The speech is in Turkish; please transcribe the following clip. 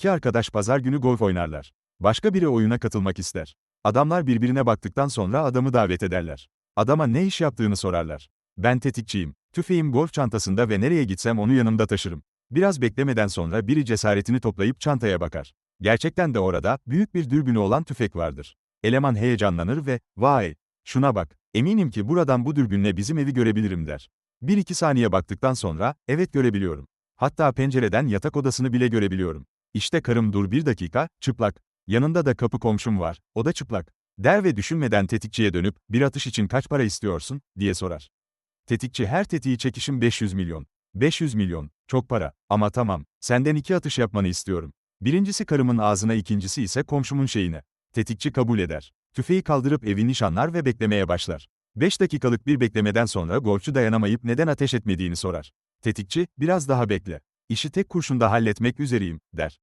İki arkadaş pazar günü golf oynarlar. Başka biri oyuna katılmak ister. Adamlar birbirine baktıktan sonra adamı davet ederler. Adama ne iş yaptığını sorarlar. Ben tetikçiyim. Tüfeğim golf çantasında ve nereye gitsem onu yanımda taşırım. Biraz beklemeden sonra biri cesaretini toplayıp çantaya bakar. Gerçekten de orada, büyük bir dürbünü olan tüfek vardır. Eleman heyecanlanır ve, vay, şuna bak, eminim ki buradan bu dürbünle bizim evi görebilirim der. Bir iki saniye baktıktan sonra, evet görebiliyorum. Hatta pencereden yatak odasını bile görebiliyorum. İşte karım dur bir dakika, çıplak. Yanında da kapı komşum var, o da çıplak. Der ve düşünmeden tetikçiye dönüp, bir atış için kaç para istiyorsun, diye sorar. Tetikçi her tetiği çekişim 500 milyon. 500 milyon, çok para. Ama tamam, senden iki atış yapmanı istiyorum. Birincisi karımın ağzına ikincisi ise komşumun şeyine. Tetikçi kabul eder. Tüfeği kaldırıp evi nişanlar ve beklemeye başlar. 5 dakikalık bir beklemeden sonra golfçu dayanamayıp neden ateş etmediğini sorar. Tetikçi, biraz daha bekle. İşi tek kurşunda halletmek üzereyim, der.